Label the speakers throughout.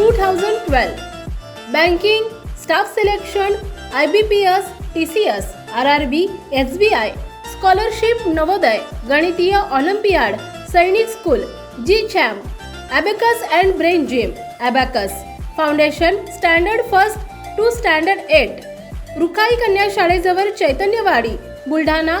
Speaker 1: Two thousand twelve banking staff selection I B P S T C S R R B S B I scholarship Navodaya गणितीय olympiad Sainik school G champ abacus and brain gym abacus foundation standard first two standard eight Rukhai कन्या शाळेजवळ चैतन्यवाडी बुलढाणा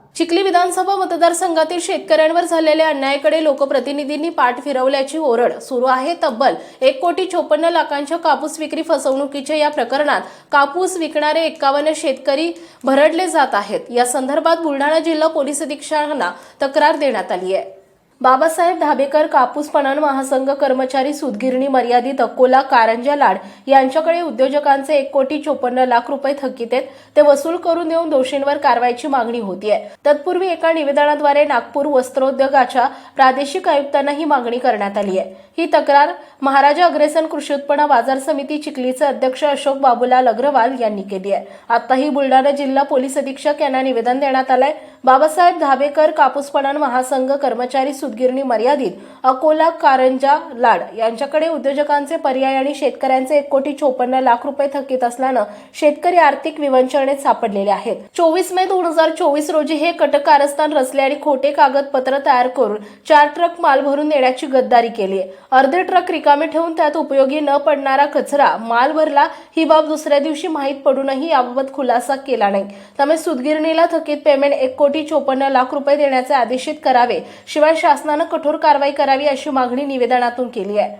Speaker 1: चिखली विधानसभा मतदारसंघातील शेतकऱ्यांवर झालेल्या अन्यायाकडे लोकप्रतिनिधींनी पाठ फिरवल्याची ओरड सुरू आहे. तब्बल एक कोटी चोपन्न लाखांच्या कापूस विक्री फसवणुकीच्या या प्रकरणात कापूस विकणारे एकावन्न शेतकरी भरडले जात आहेत. या संदर्भात बुलढाणा जिल्हा पोलीस अधीक्षकांना तक्रार देण्यात आली आहे. बाबासाहेब धाबेकर कापूस पणन महासंघ कर्मचारी सुदगिरणी मर्यादित अकोला कारंजा लाड यांच्याकडे उद्योजकांचे एक कोटी चोपन्न लाख रुपये थकीत आहेत ते वसूल करून देऊन दोषींवर कारवाईची मागणी होतीये. तत्पूर्वी एका निवेदनाद्वारे नागपूर वस्त्रोद्योगाच्या प्रादेशिक आयुक्तांना ही मागणी करण्यात आली आहे ही तक्रार महाराजा अग्रेसन कृषी उत्पन्न बाजार समिती चिखलीचे अध्यक्ष अशोक बाबूलाल अग्रवाल यांनी केली आहे आताही बुलढाणा जिल्हा पोलीस अधीक्षक यांना निवेदन देण्यात आलंय. बाबासाहेब धाबेकर कापूस पणन महासंघ कर्मचारी सूतगिरणी मर्यादित अकोला कारंजा लाड यांच्याकडे उद्योजकांचे पर्याय आणि शेतकऱ्यांचे एक कोटी चोपन्न लाख रुपये थकीत असल्यानं शेतकरी आर्थिक विवंचनेत सापडलेले आहेत. चोवीस मे दोन हजार चोवीस रोजी हे कटक कारस्थान रचले आणि खोटे कागदपत्र तयार करून चार ट्रक माल भरून नेण्याची गद्दारी केली आहे. अर्धे ट्रक रिकामे ठेवून त्यात उपयोगी न पडणारा कचरा माल भरला ही बाब दुसऱ्या दिवशी माहीत पडूनही याबाबत खुलासा केला नाही. त्यामुळे सुदगिरणीला थकीत पेमेंट एक कोटी चोपन्न लाख रुपये देण्याचे आदेशित करावे शिवाय शासनानं कठोर कारवाई करावी अशी मागणी निवेदनातून केली आहे.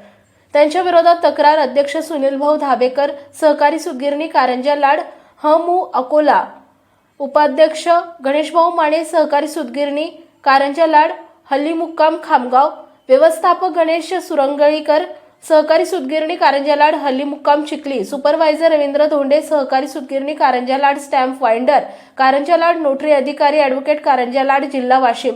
Speaker 1: त्यांच्या विरोधात तक्रार अध्यक्ष सुनील भाऊ धाबेकर सहकारी सुगिरणी कारंजा लाड हमू अकोला उपाध्यक्ष गणेशभाऊ माने सहकारी सुदगिरणी कारंजा लाड हल्ली मुक्काम खामगाव व्यवस्थापक गणेश सुरंगळीकर सहकारी सुदगिरणी कारंजा लाड हल्ली मुक्काम चिखली सुपरवायझर रवींद्र धोंडे सहकारी सुदगिरणी Karanja Lad stamp vendor Karanja Lad notary अधिकारी ॲडव्होकेट कारंजा लाड जिल्हा Washim.